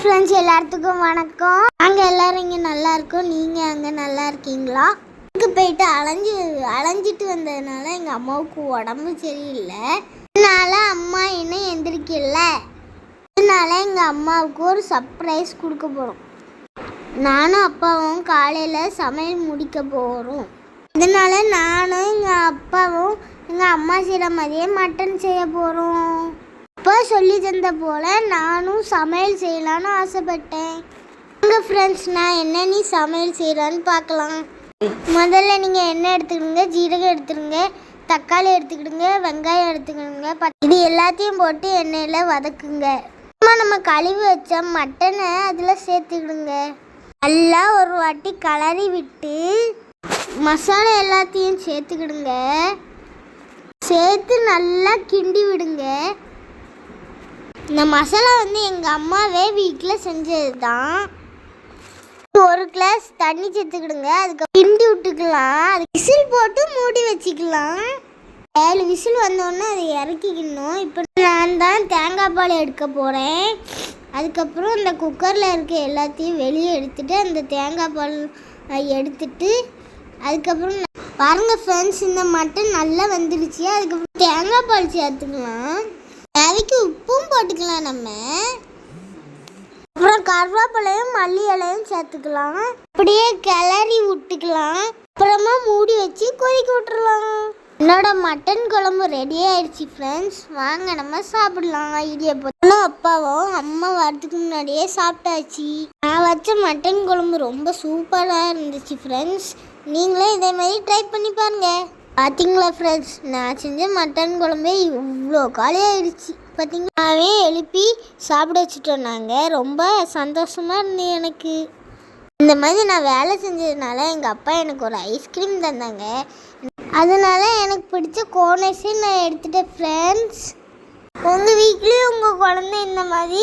Friends எல்லாத்துக்கும் வணக்கம். நாங்கள் எல்லாரும் இங்கே நல்லா இருக்கோம். நீங்கள் அங்கே நல்லா இருக்கீங்களா? அங்கே போயிட்டு அலைஞ்சு அலைஞ்சிட்டு வந்ததுனால எங்கள் அம்மாவுக்கு உடம்பு சரியில்லை. அதனால அம்மா இன்னும் எந்திரிக்கல? அதனால எங்கள் அம்மாவுக்கு ஒரு சர்ப்ரைஸ் கொடுக்க போகிறோம் நானும் அப்பாவும் காலையில் சமையல் முடிக்க போகிறோம் அதனால நானும் எங்கள் அப்பாவும் எங்கள் அம்மா செய்கிற மாதிரியே மட்டன் செய்ய போகிறோம் அப்பா சொல்லி தந்த போல நானும் சமையல் செய்யலான்னு ஆசைப்பட்டேன். உங்கள் ஃப்ரெண்ட்ஸ் நான் என்ன? நீ சமையல் செய்கிறான்னு பார்க்கலாம். முதல்ல நீங்கள் எண்ணெய் எடுத்துக்கிடுங்க ஜீரகம் எடுத்துடுங்க தக்காளி எடுத்துக்கிடுங்க வெங்காயம் எடுத்துக்கிடுங்க. இது எல்லாத்தையும் போட்டு எண்ணெயில் வதக்குங்க. அம்மா நம்ம கழுவி வச்ச மட்டனை அதில் சேர்த்துக்கிடுங்க. நல்லா ஒரு வாட்டி கலரி விட்டு மசாலா எல்லாத்தையும் சேர்த்துக்கிடுங்க. சேர்த்து நல்லா கிண்டி விடுங்க. இந்த மசாலா வந்து எங்கள் அம்மாவே வீட்டில் செஞ்சது தான் ஒரு கிளாஸ் தண்ணி சேர்த்துக்கிடுங்க. அதுக்கு கிண்டி விட்டுக்கலாம். அது விசில் போட்டு மூடி வச்சுக்கலாம். ஏழு விசில் வந்தோடனே அதை இறக்கிக்கணும். இப்போ நான் தான் தேங்காய் பால் எடுக்க போகிறேன் அதுக்கப்புறம் இந்த குக்கரில் இருக்க எல்லாத்தையும் வெளியே எடுத்துட்டு அந்த தேங்காய் பால் எடுத்துட்டு அதுக்கப்புறம் பாருங்கள் பாருங்க ஃப்ரெண்ட்ஸ் இந்த மட்டன் நல்லா வந்துடுச்சு. அதுக்கப்புறம் தேங்காய் பால் சேர்த்துக்கலாம். தேவைக்கு உப்பும் போட்டுக்கலாம் நம்ம. அப்புறம் கருவேப்பிலையும் மல்லி இலையும் சேர்த்துக்கலாம். அப்படியே கிளறி விட்டுக்கலாம். அப்புறமா மூடி வச்சு கொதிக்க விட்டுறலாம். என்னோட மட்டன் குழம்பு ரெடி ஆயிடுச்சு ஃப்ரெண்ட்ஸ் வாங்க நம்ம சாப்பிடலாம். இடியப்பம் அப்பாவும் அம்மா வரதுக்கு முன்னாடியே சாப்பிட்டாச்சு. நான் வச்ச மட்டன் குழம்பு ரொம்ப சூப்பராக இருந்துச்சு ஃப்ரெண்ட்ஸ் நீங்களே இதே மாதிரி ட்ரை பண்ணி பாருங்க. பார்த்தீங்களா ஃப்ரெண்ட்ஸ் நான் செஞ்ச மட்டன் குழம்பே இவ்வளோ காலி பார்த்தீங்கன்னாவே எழுப்பி சாப்பிட வச்சுட்டோம் நாங்கள் ரொம்ப சந்தோஷமாக இருந்தது எனக்கு. இந்த மாதிரி நான் வேலை செஞ்சதுனால எங்கள் அப்பா எனக்கு ஒரு ஐஸ்கிரீம் தந்தாங்க. அதனால் எனக்கு பிடிச்ச கோனஸே நான் எடுத்துட்டேன் ஃப்ரெண்ட்ஸ் உங்கள் வீட்லேயும் உங்கள் குழந்தை இந்த மாதிரி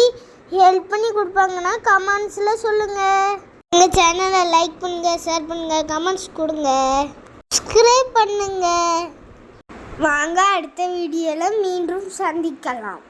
ஹெல்ப் பண்ணி கொடுப்பாங்கன்னா கமெண்ட்ஸில் சொல்லுங்கள் எங்கள் சேனலை லைக் பண்ணுங்கள் ஷேர் பண்ணுங்கள் கமெண்ட்ஸ் கொடுங்க. சப்ஸ்கிரைப் பண்ணுங்க. வாங்க அடுத்த வீடியோவில் மீண்டும் சந்திக்கலாம்.